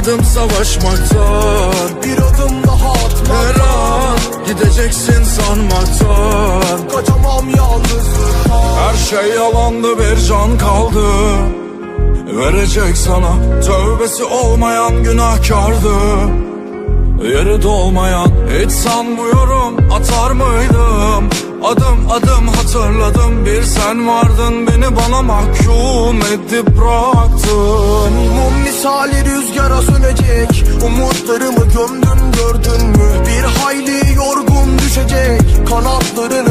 bıkmadım savaşmaktan Bir adım daha Her atmadan an gideceksin sanmaktan Kaçamam yalnızlıktan Her şey yalandı bir can kaldı. Verecek sana tövbesi olmayan günahkardı Yeri dolmayan hiç sanmıyorum atar mıydım? Adım adım hatırladım bir sen vardın Beni bana mahkum edip bıraktın. Mum misali rüzgara sönecek Umutlarımı gömdün gördün mü? Bir hayli yorgun düşecek Kanatlarını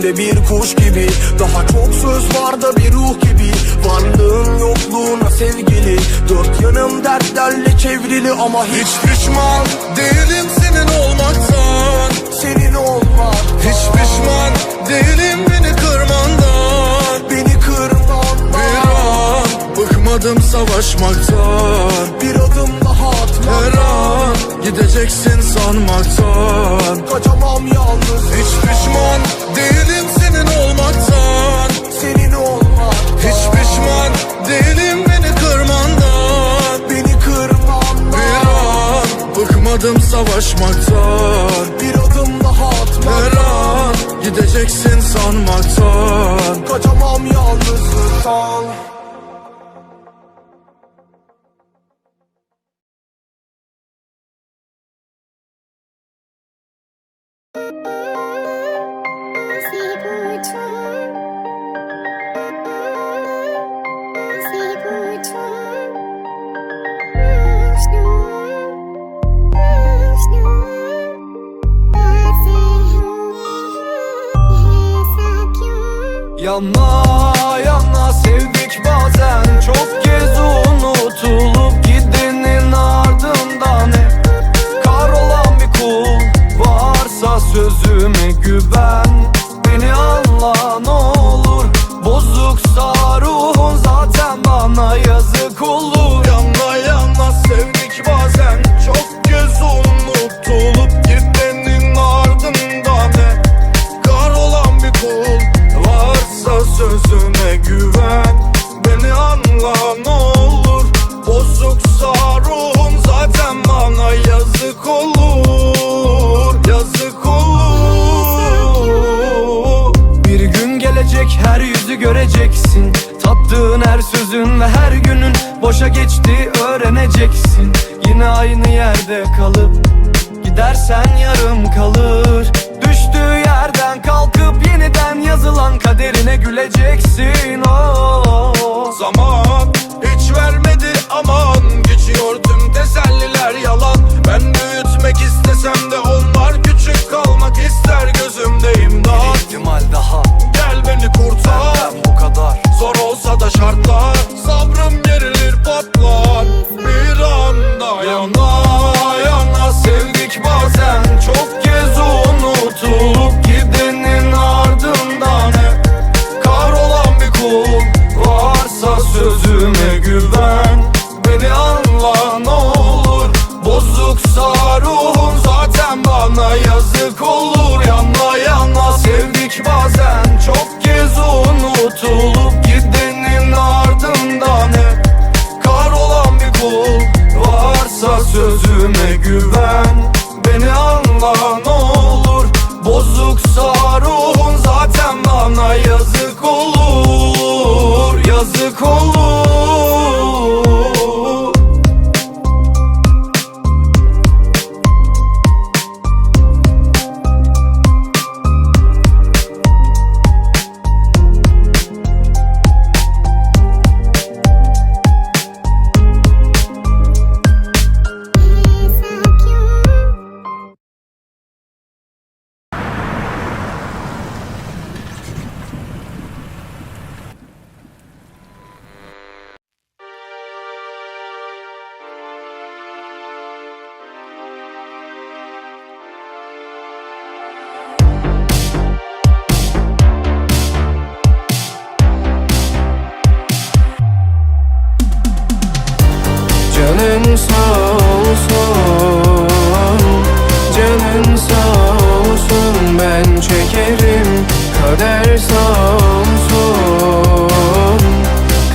Peşinde bir kuş gibi. Daha çok söz var da bir ruh gibi. Varlığın yokluğuna sevgili. Dört yanım dertlerle çevrili ama hiç pişman değilim senin olmaktan. Senin olmak. Hiç pişman değilim beni kırmandan. Beni kırmandan. Bir an bıkmadım savaşmaktan. Bir adım daha Her atmadan an gideceksin sanmaktan. Kaçamam yalnız. Hiç pişman bıkmadım savaşmaktan Bir adım daha Her atmadan an gideceksin sanmaktan Kaçamam yalnızlıktan more. Boşa geçti öğreneceksin. Yine aynı yerde kalıp gidersen yarım Gönlün sağ olsun ben çekerim. Kader sağ olsun.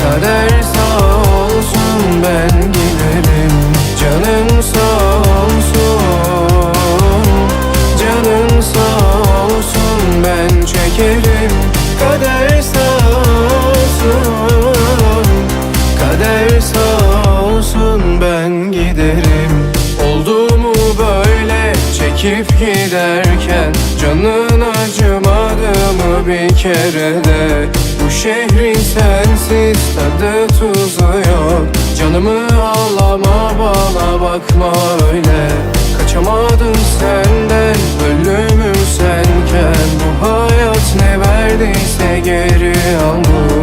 Kader sağ olsun ben giderim. Canın sağ olsun. Canın sağ olsun ben çekerim. Kader çekip giderken Canın acımadı mı bir kere de? Bu şehrin sensiz tadı tuzu yok. Canımı ağlama bana bakma öyle. Kaçamadım senden ölümüm senken Bu hayat ne verdiyse geri al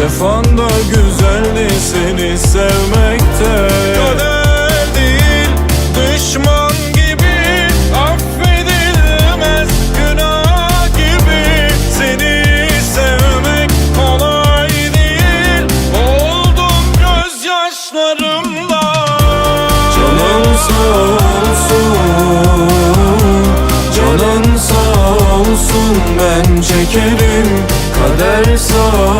gözümden Cefanda güzeldi seni sevmekte. Kader değil düşman gibi affedilmez. Günah gibi seni sevmek kolay değil. Oldum gözyaşlarımla. Canın sağ olsun Canın sağ olsun. Ben çekerim Kader sağ